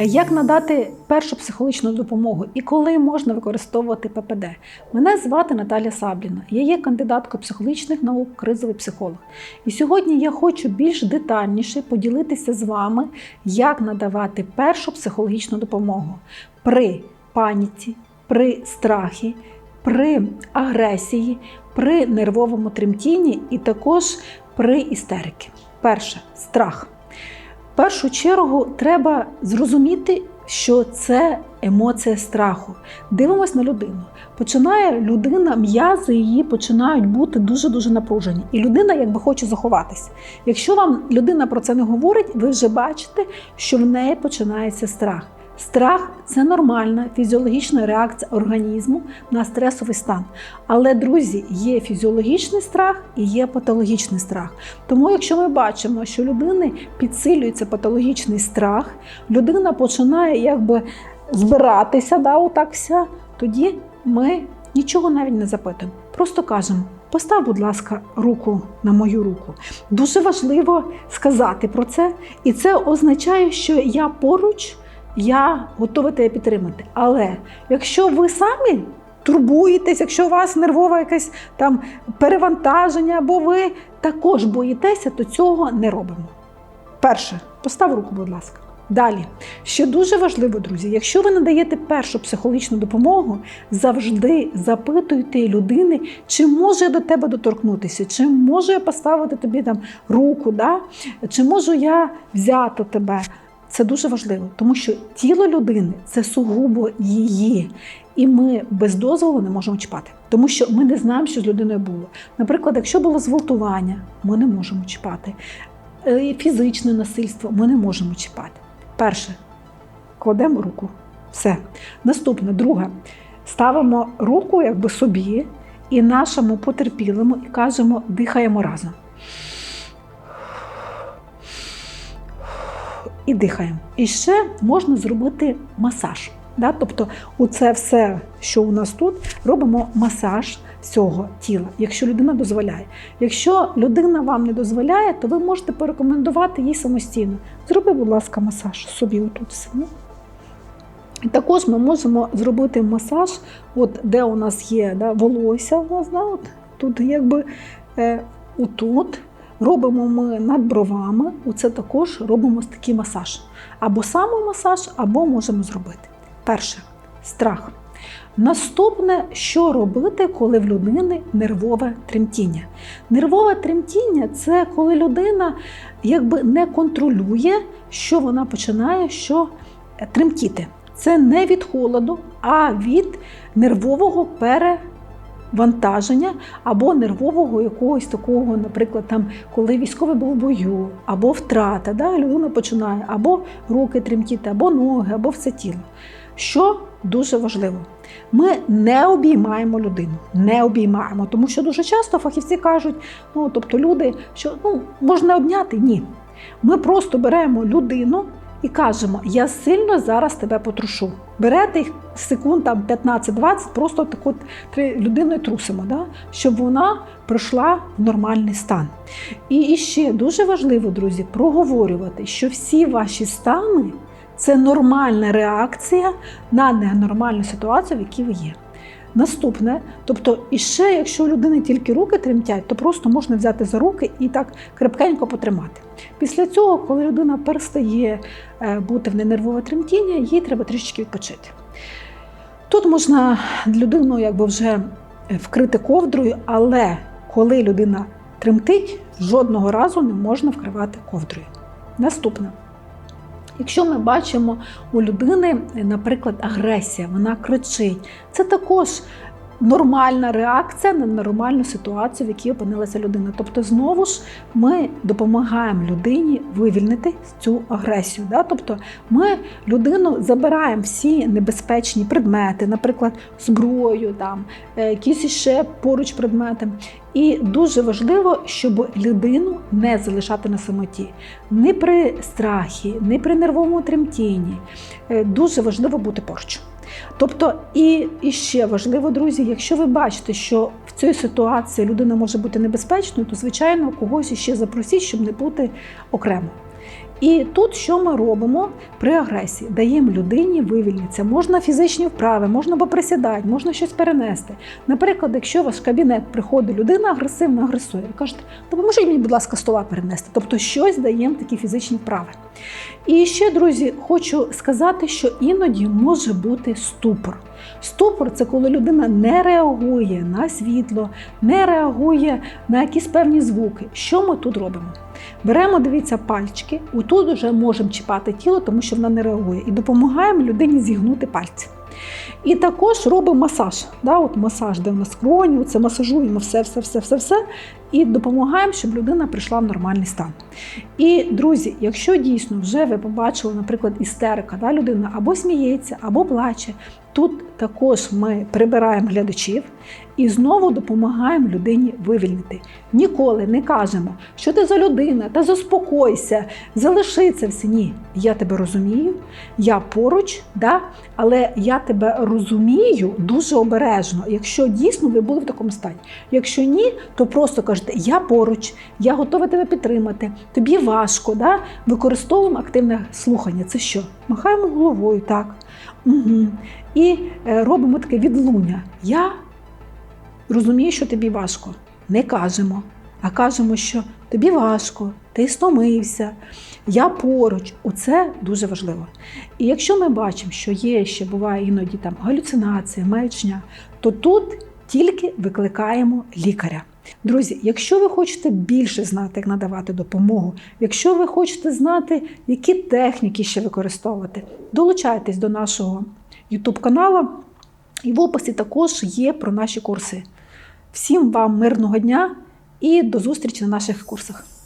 Як надати першу психологічну допомогу і коли можна використовувати ППД? Мене звати Наталя Сабліна. Я є кандидаткою психологічних наук, кризовий психолог. І сьогодні я хочу більш детальніше поділитися з вами, як надавати першу психологічну допомогу при паніці, при страхі, при агресії, при нервовому тремтінні і також при істериці. Перше страх. Першу чергу треба зрозуміти, що це емоція страху. Дивимось на людину. Починає людина, м'язи її починають бути дуже-дуже напружені. І людина якби хоче заховатися. Якщо вам людина про це не говорить, ви вже бачите, що в неї починається страх. Страх це нормальна фізіологічна реакція організму на стресовий стан. Але, друзі, є фізіологічний страх і є патологічний страх. Тому, якщо ми бачимо, що людини підсилюється патологічний страх, людина починає якби збиратися, да, отак вся, тоді ми нічого навіть не запитуємо. Просто кажемо. Постав, будь ласка, руку на мою руку. Дуже важливо сказати про це, і це означає, що я поруч я готова тебе підтримати. Але якщо ви самі турбуєтесь, якщо у вас нервове якесь там перевантаження, або ви також боїтеся, то цього не робимо. Перше, постав руку, будь ласка. Далі, ще дуже важливо, друзі, якщо ви надаєте першу психологічну допомогу, завжди запитуйте людини, чи може я до тебе доторкнутися, чи можу я поставити тобі там руку, да? чи можу я взяти тебе. Це дуже важливо, тому що тіло людини це сугубо її, і ми без дозволу не можемо чіпати, тому що ми не знаємо, що з людиною було. Наприклад, якщо було зґвалтування, ми не можемо чіпати. Е, Фізичне насильство ми не можемо чіпати. Перше, кладемо руку. Все. Наступне, друге, ставимо руку якби собі і нашому потерпілому і кажемо, дихаємо разом. І дихаємо. І ще можна зробити масаж. Да? Тобто, оце все, що у нас тут, робимо масаж всього тіла, якщо людина дозволяє. Якщо людина вам не дозволяє, то ви можете порекомендувати їй самостійно. Зроби, будь ласка, масаж собі отут все. Ну. І Також ми можемо зробити масаж, от де у нас є да, волосся, у нас, да, от, тут якби е, отут. Робимо ми над бровами, оце також робимо такий масаж. Або самомасаж, або можемо зробити. Перше страх. Наступне, що робити, коли в людини нервове тремтіння. Нервове тремтіння це коли людина якби не контролює, що вона починає що тремтіти. Це не від холоду, а від нервового пере вантаження або нервового якогось такого, наприклад, там, коли військовий був в бою, або втрата, да, людина починає або руки тремтіти, або ноги, або все тіло. Що дуже важливо, ми не обіймаємо людину, не обіймаємо, тому що дуже часто фахівці кажуть, ну тобто люди, що ну, можна обняти? Ні. Ми просто беремо людину і кажемо: Я сильно зараз тебе потрушу. Берете їх секунд там 15-20, просто так от людиною трусимо, да? щоб вона прийшла в нормальний стан. І ще дуже важливо, друзі, проговорювати, що всі ваші стани це нормальна реакція на ненормальну ситуацію, в якій ви є. Наступне, тобто, і ще, якщо у людини тільки руки тремтять, то просто можна взяти за руки і так крепкенько потримати. Після цього, коли людина перестає бути в ненервове тремтіння, їй треба трішечки відпочити. Тут можна людину якби вже вкрити ковдрою, але коли людина тремтить, жодного разу не можна вкривати ковдрою. Наступне. Якщо ми бачимо у людини, наприклад, агресія, вона кричить, це також нормальна реакція на нормальну ситуацію, в якій опинилася людина. Тобто, знову ж ми допомагаємо людині вивільнити цю агресію. Да? Тобто ми людину забираємо всі небезпечні предмети, наприклад, зброю, там, е, якісь ще поруч предмети. І дуже важливо, щоб людину не залишати на самоті. Ні при страхі, ні при нервовому тремтінні. Е, дуже важливо бути поруч. Тобто, і, і ще важливо, друзі, якщо ви бачите, що в цій ситуації людина може бути небезпечною, то звичайно когось іще запросіть, щоб не бути окремо. І тут що ми робимо при агресії? Даємо людині вивільнитися. Можна фізичні вправи, можна поприсідати, можна щось перенести. Наприклад, якщо в ваш кабінет приходить людина агресивно агресує, ви кажете, допоможіть мені, будь ласка, стола перенести. Тобто щось даємо такі фізичні вправи. І ще, друзі, хочу сказати, що іноді може бути ступор. Ступор це коли людина не реагує на світло, не реагує на якісь певні звуки. Що ми тут робимо? Беремо, дивіться, пальчики, отут вже можемо чіпати тіло, тому що вона не реагує, і допомагаємо людині зігнути пальці. І також робимо масаж. Да, от масаж, де в нас кроню, це масажуємо все, все, все, все, все. І допомагаємо, щоб людина прийшла в нормальний стан. І, друзі, якщо дійсно вже ви побачили, наприклад, істерика, да, людина або сміється, або плаче, тут також ми прибираємо глядачів і знову допомагаємо людині вивільнити. Ніколи не кажемо, що ти за людина, та заспокойся, залиши це все. Ні, я тебе розумію, я поруч, да? але я тебе розумію дуже обережно, якщо дійсно ви були в такому стані. Якщо ні, то просто кажете, я поруч, я готова тебе підтримати, тобі важко. Да? Використовуємо активне слухання. Це що? Махаємо головою, так. Угу. І е, робимо таке відлуння. Я розумію, що тобі важко. Не кажемо, а кажемо, що тобі важко, ти стомився, я поруч. Оце дуже важливо. І якщо ми бачимо, що є ще буває іноді там галюцинація, маячня, то тут тільки викликаємо лікаря. Друзі, якщо ви хочете більше знати, як надавати допомогу, якщо ви хочете знати, які техніки ще використовувати, долучайтесь до нашого YouTube каналу. І в описі також є про наші курси. Всім вам мирного дня і до зустрічі на наших курсах.